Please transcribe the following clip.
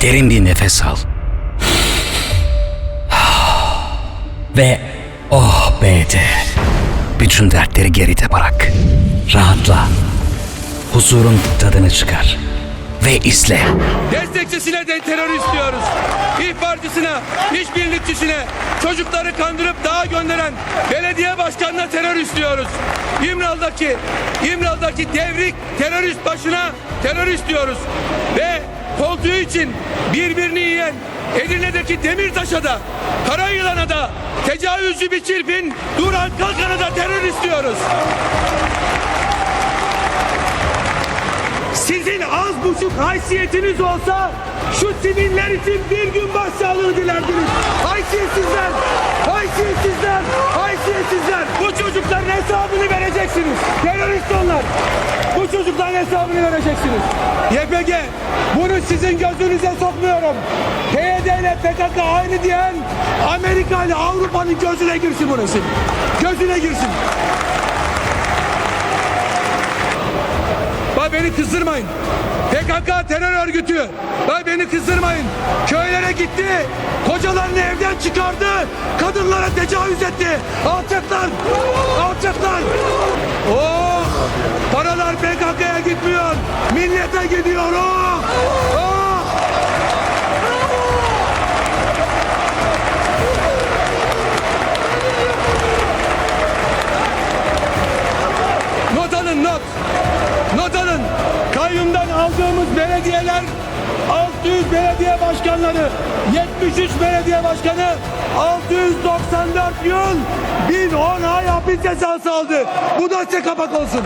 Derin bir nefes al. Ve oh be de. Bütün dertleri geride bırak. Rahatla. Huzurun tadını çıkar. Ve izle. Destekçisine de terörist diyoruz. İhbarcısına, işbirlikçisine, çocukları kandırıp dağa gönderen belediye başkanına terörist diyoruz. İmral'daki, İmral'daki devrik terörist başına terörist diyoruz. Ve koltuğu için birbirini yiyen Edirne'deki Demirtaş'a da, Karayılan'a da, tecavüzcü bir çirpin Duran Kalkan'a da terörist diyoruz. Sizin az buçuk haysiyetiniz olsa şu siviller için bir gün başsağlığı dilerdiniz. Haysiyetsizler. Bu çocukların hesabını vereceksiniz. Terörist onlar. Bu çocukların hesabını vereceksiniz. YPG, bunu sizin gözünüze sokmuyorum. PYD ile PKK aynı diyen Amerika ile Avrupa'nın gözüne girsin burası. Gözüne girsin. Bak beni kızdırmayın. PKK terör örgütü. Bak beni kızdırmayın. Köylere gitti. Kocalarını evden çıkardı. Kadınlara tecavüz etti. Alçaklar. Alçaklar. Oh! Paralar PKK'ya gitmiyor. Millete gidiyor. Oh! Oh! Not belediyeler 600 belediye başkanları, 73 belediye başkanı 694 yıl 1010 ay hapis cezası aldı. Bu da size kapak olsun.